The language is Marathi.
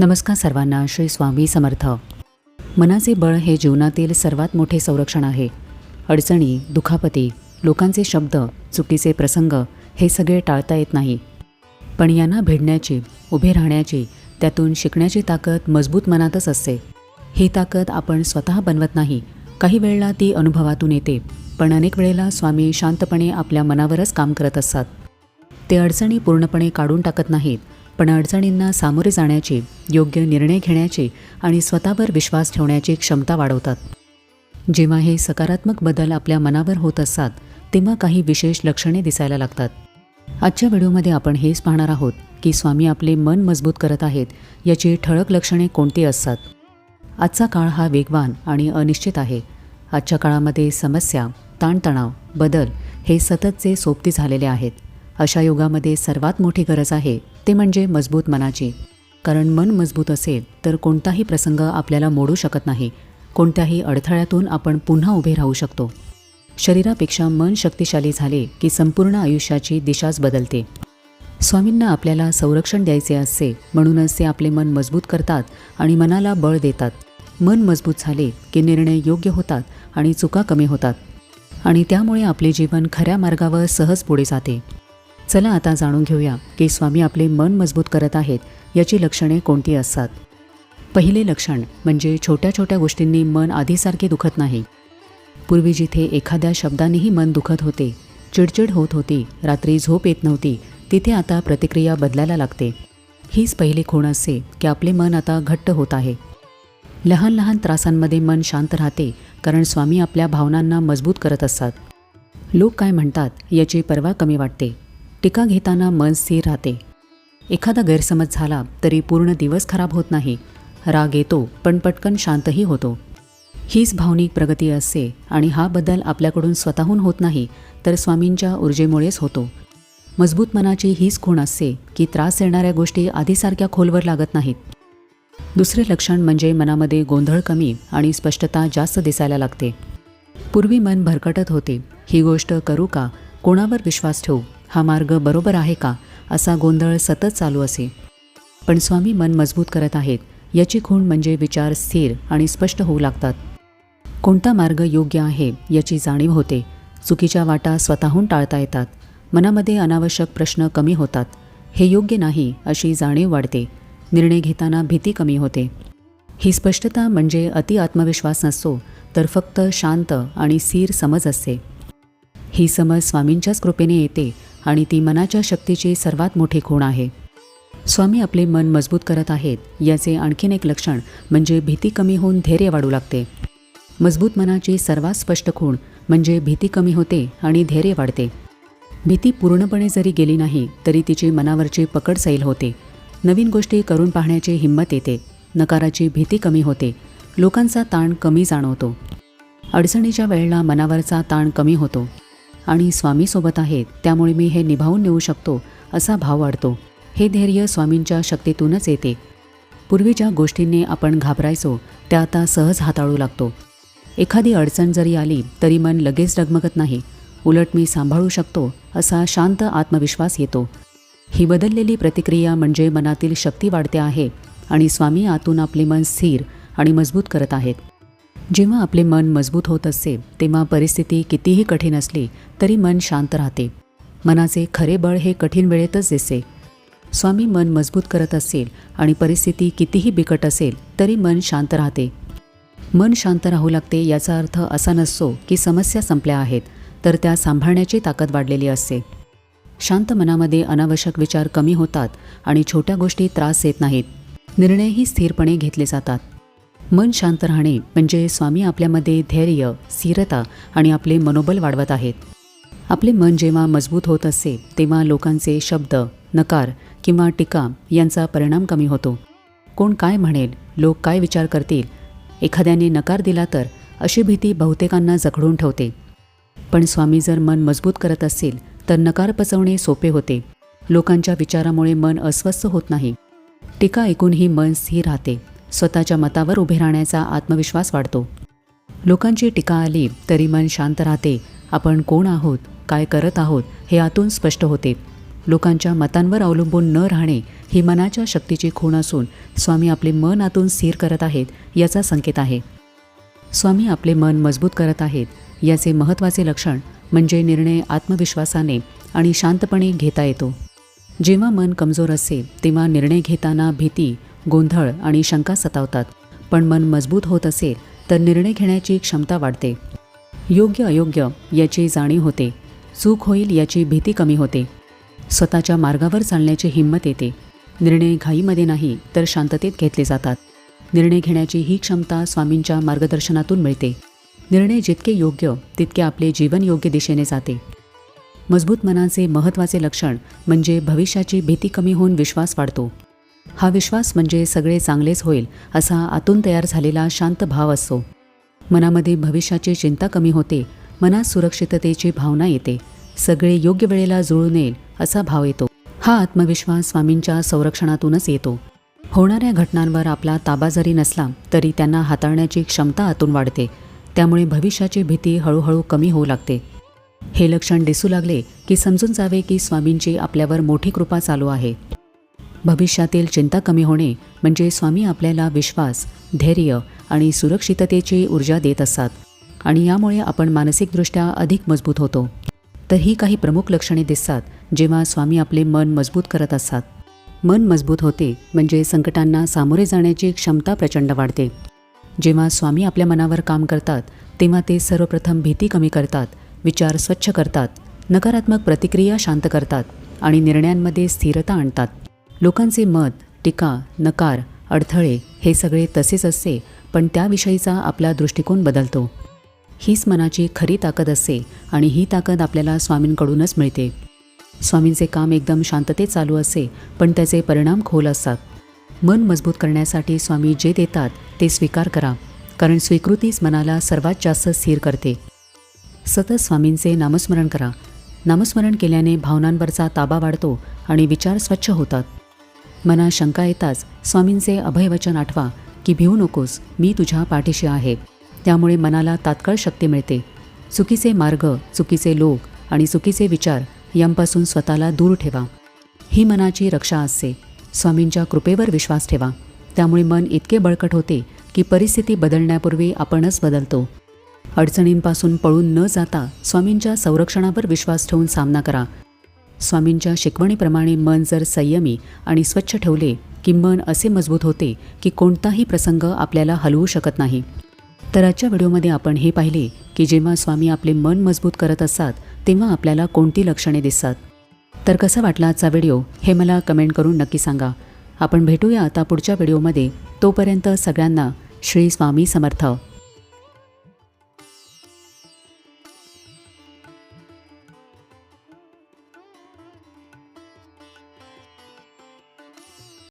नमस्कार सर्वांना श्री स्वामी समर्थ. मनाचे बळ हे जीवनातील सर्वात मोठे संरक्षण आहे. अडचणी दुखापती लोकांचे शब्द चुकीचे प्रसंग हे सगळे टाळता येत नाही. पण यांना भिडण्याची उभे राहण्याची त्यातून शिकण्याची ताकद मजबूत मनातच असते. ही ताकद आपण स्वतः बनवत नाही. काही वेळेला ती अनुभवातून येते पण अनेक वेळेला स्वामी शांतपणे आपल्या मनावरच काम करत असतात. ते अडचणी पूर्णपणे काढून टाकत नाहीत पण अडचणींना सामोरे जाण्याची योग्य निर्णय घेण्याची आणि स्वतःवर विश्वास ठेवण्याची क्षमता वाढवतात. जेव्हा हे सकारात्मक बदल आपल्या मनावर होत असतात तेव्हा काही विशेष लक्षणे दिसायला लागतात. आजच्या व्हिडिओमध्ये आपण हेच पाहणार आहोत की स्वामी आपले मन मजबूत करत आहेत याची ठळक लक्षणे कोणती असतात? आजचा काळ हा वेगवान आणि अनिश्चित आहे. आजच्या काळामध्ये समस्या ताणतणाव बदल हे सततचे सोबती झालेले आहेत. अशा युगामध्ये सर्वात मोठी गरज आहे ते म्हणजे मजबूत मनाची. कारण मन मजबूत असेल तर कोणताही प्रसंग आपल्याला मोडू शकत नाही. कोणत्याही अडथळ्यातून आपण पुन्हा उभे राहू शकतो. शरीरापेक्षा मन शक्तिशाली झाले की संपूर्ण आयुष्याची दिशाच बदलते. स्वामींना आपल्याला संरक्षण द्यायचे असते म्हणूनच ते आपले मन मजबूत करतात आणि मनाला बळ देतात. मन मजबूत झाले की निर्णय योग्य होतात आणि चुका कमी होतात. आणि त्यामुळे आपले जीवन खऱ्या मार्गावर सहज पुढे जाते. चला आता जाणून घेऊया की स्वामी आपले मन मजबूत करत आहेत याची लक्षणे कोणती असतात. पहिले लक्षण म्हणजे छोट्या छोट्या गोष्टींनी मन आधीसारखे दुखत नाही. पूर्वी जिथे एखाद्या शब्दानेही मन दुखत होते चिडचिड होत होती रात्री झोप येत नव्हती तिथे आता प्रतिक्रिया बदलायला लागते. हीच पहिली खूण असते की आपले मन आता घट्ट होत आहे. लहान लहान त्रासांमध्ये मन शांत राहते कारण स्वामी आपल्या भावनांना मजबूत करत असतात. लोक काय म्हणतात याची पर्वा कमी वाटते. टीका घेताना मन स्थिर राहते. एखादा गैरसमज झाला तरी पूर्ण दिवस खराब होत नाही. राग येतो पण पटकन शांतही होतो. हीच भावनिक प्रगती असते आणि हा बदल आपल्याकडून स्वतःहून होत नाही तर स्वामींच्या ऊर्जेमुळेच होतो. मजबूत मनाची हीच खूण असते की त्रास देणाऱ्या गोष्टी आधीसारख्या खोलवर लागत नाहीत. दुसरे लक्षण म्हणजे मनामध्ये गोंधळ कमी आणि स्पष्टता जास्त दिसायला लागते. पूर्वी मन भरकटत होते. ही गोष्ट करू का? कोणावर विश्वास ठेवू? हा मार्ग बरोबर आहे का असा गोंधळ सतत चालू असे. पण स्वामी मन मजबूत करत आहेत याची खूण म्हणजे विचार स्थिर आणि स्पष्ट होऊ लागतात. कोणता मार्ग योग्य आहे याची जाणीव होते चुकीच्या वाटा स्वतःहून टाळता येतात मनामध्ये अनावश्यक प्रश्न कमी होतात हे योग्य नाही अशी जाणीव वाढते निर्णय घेताना भीती कमी होते. ही स्पष्टता म्हणजे अति आत्मविश्वास नसतो तर फक्त शांत आणि स्थिर समज असते. ही समज स्वामींच्याच कृपेने येते आणि ती मनाच्या शक्तीची सर्वात मोठी खूण आहे. स्वामी आपले मन मजबूत करत आहेत याचे आणखीन एक लक्षण म्हणजे भीती कमी होऊन धैर्य वाढू लागते. मजबूत मनाची सर्वात स्पष्ट खूण म्हणजे भीती कमी होते आणि धैर्य वाढते. भीती पूर्णपणे जरी गेली नाही तरी तिची मनावरची पकड सैल होते. नवीन गोष्टी करून पाहण्याची हिंमत येते. नकाराची भीती कमी होते. लोकांचा ताण कमी जाणवतो. अडचणीच्या वेळेला मनावरचा ताण कमी होतो. आणि स्वामीसोबत आहेत. त्यामुळे मी हे निभावून नेऊ शकतो असा भाव वाढतो. हे धैर्य स्वामींच्या शक्तीतूनच येते. पूर्वी ज्या गोष्टींनी आपण घाबरायचो त्या आता सहज हाताळू लागतो. एखादी अडचण जरी आली तरी मन लगेच डगमगत नाही. उलट मी सांभाळू शकतो असा शांत आत्मविश्वास येतो. ही बदललेली प्रतिक्रिया म्हणजे मनातील शक्ती वाढते आहे आणि स्वामी आतून आपले मन स्थिर आणि मजबूत करत आहेत. जेव्हा आपले मन मजबूत होत असते तेव्हा परिस्थिती कितीही कठीण असली तरी मन शांत राहते. मनाचे खरे बळ हे कठीण वेळेतच दिसते. स्वामी मन मजबूत करत असेल आणि परिस्थिती कितीही बिकट असेल तरी मन शांत राहते. मन शांत राहू लागते याचा अर्थ असा नसतो की समस्या संपल्या आहेत तर त्या सांभाळण्याची ताकद वाढलेली असते. शांत मनामध्ये अनावश्यक विचार कमी होतात आणि छोट्या गोष्टी त्रास देत नाहीत. निर्णयही स्थिरपणे घेतले जातात. मन शांत राहणे म्हणजे स्वामी आपल्यामध्ये धैर्य स्थिरता आणि आपले मनोबल वाढवत आहेत. आपले मन जेव्हा मजबूत होत असते तेव्हा लोकांचे शब्द नकार किंवा टीका यांचा परिणाम कमी होतो. कोण काय म्हणेल लोक काय विचार करतील एखाद्याने नकार दिला तर अशी भीती बहुतेकांना जखडून ठेवते. पण स्वामी जर मन मजबूत करत असेल तर नकार पचवणे सोपे होते. लोकांच्या विचारामुळे मन अस्वस्थ होत नाही. टीका ऐकूनही मन स्थिर राहते. स्वतःच्या मतावर उभे राहण्याचा आत्मविश्वास वाढतो. लोकांची टीका आली तरी मन शांत राहते. आपण कोण आहोत काय करत आहोत हे आतून स्पष्ट होते. लोकांच्या मतांवर अवलंबून न राहणे ही मनाच्या शक्तीची खूण असून स्वामी आपले मन आतून स्थिर करत आहेत याचा संकेत आहे. स्वामी आपले मन मजबूत करत आहेत याचे महत्त्वाचे लक्षण म्हणजे निर्णय आत्मविश्वासाने आणि शांतपणे घेता येतो. जेव्हा मन कमजोर असते तेव्हा निर्णय घेताना भीती गोंधळ आणि शंका सतावतात. पण मन मजबूत होत असेल तर निर्णय घेण्याची क्षमता वाढते. योग्य अयोग्य याची जाणीव होते. चूक होईल याची भीती कमी होते. स्वतःच्या मार्गावर चालण्याची हिंमत येते. निर्णय घाईमध्ये नाही तर शांततेत घेतले जातात. निर्णय घेण्याची ही क्षमता स्वामींच्या मार्गदर्शनातून मिळते. निर्णय जितके योग्य तितके आपले जीवन योग्य दिशेने जाते. मजबूत मनाचे महत्त्वाचे लक्षण म्हणजे भविष्याची भीती कमी होऊन विश्वास वाढतो. हा विश्वास म्हणजे सगळे चांगलेच होईल असा आतून तयार झालेला शांत भाव असतो मनामध्ये भविष्याची चिंता कमी होते मनात सुरक्षिततेची भावना येते सगळे योग्य वेळेला जुळून येईल असा भाव येतो. हा आत्मविश्वास स्वामींच्या संरक्षणातूनच येतो. होणाऱ्या घटनांवर आपला ताबा जरी नसला तरी त्यांना हाताळण्याची क्षमता आतून वाढते. त्यामुळे भविष्याची भीती हळूहळू कमी होऊ लागते. हे लक्षण दिसू लागले की समजून जावे की स्वामींची आपल्यावर मोठी कृपा चालू आहे. भविष्यातील चिंता कमी होणे म्हणजे स्वामी आपल्याला विश्वास धैर्य आणि सुरक्षिततेची ऊर्जा देत असतात आणि यामुळे आपण मानसिकदृष्ट्या अधिक मजबूत होतो. तर ही काही प्रमुख लक्षणे दिसतात जेव्हा स्वामी आपले मन मजबूत करत असतात. मन मजबूत होते म्हणजे संकटांना सामोरे जाण्याची क्षमता प्रचंड वाढते. जेव्हा स्वामी आपल्या मनावर काम करतात तेव्हा ते सर्वप्रथम भीती कमी करतात विचार स्वच्छ करतात नकारात्मक प्रतिक्रिया शांत करतात आणि निर्णयांमध्ये स्थिरता आणतात. लोकांचे मत टीका नकार अडथळे हे सगळे तसेच असते पण त्याविषयीचा आपला दृष्टिकोन बदलतो. हीच मनाची खरी ताकद असते आणि ही ताकद आपल्याला स्वामींकडूनच मिळते. स्वामींचे काम एकदम शांततेत चालू असते पण त्याचे परिणाम खोल असतात. मन मजबूत करण्यासाठी स्वामी जे देतात ते स्वीकार करा कारण स्वीकृतीच मनाला सर्वात जास्त स्थिर करते. सतत स्वामींचे नामस्मरण करा. नामस्मरण केल्याने भावनांवरचा ताबा वाढतो आणि विचार स्वच्छ होतात. मना शंका येताच स्वामींचे अभयवचन आठवा की भिवू नकोस मी तुझ्या पाठीशी आहे. त्यामुळे मनाला तात्काळ शक्ती मिळते. चुकीचे मार्ग चुकीचे लोक आणि चुकीचे विचार यांपासून स्वतःला दूर ठेवा. ही मनाची रक्षा असते. स्वामींच्या कृपेवर विश्वास ठेवा. त्यामुळे मन इतके बळकट होते की परिस्थिती बदलण्यापूर्वी आपणच बदलतो. अडचणींपासून पळून न जाता स्वामींच्या संरक्षणावर विश्वास ठेवून सामना करा. स्वामींच्या शिकवणीप्रमाणे मन जर संयमी आणि स्वच्छ ठेवले की मन असे मजबूत होते की कोणताही प्रसंग आपल्याला हलवू शकत नाही. तर आजच्या व्हिडिओमध्ये आपण हे पाहिले की जेव्हा स्वामी आपले मन मजबूत करत असतात तेव्हा आपल्याला कोणती लक्षणे दिसतात. तर कसा वाटला आजचा व्हिडिओ हे मला कमेंट करून नक्की सांगा. आपण भेटूया आता पुढच्या व्हिडिओमध्ये. तोपर्यंत सगळ्यांना श्री स्वामी समर्थ.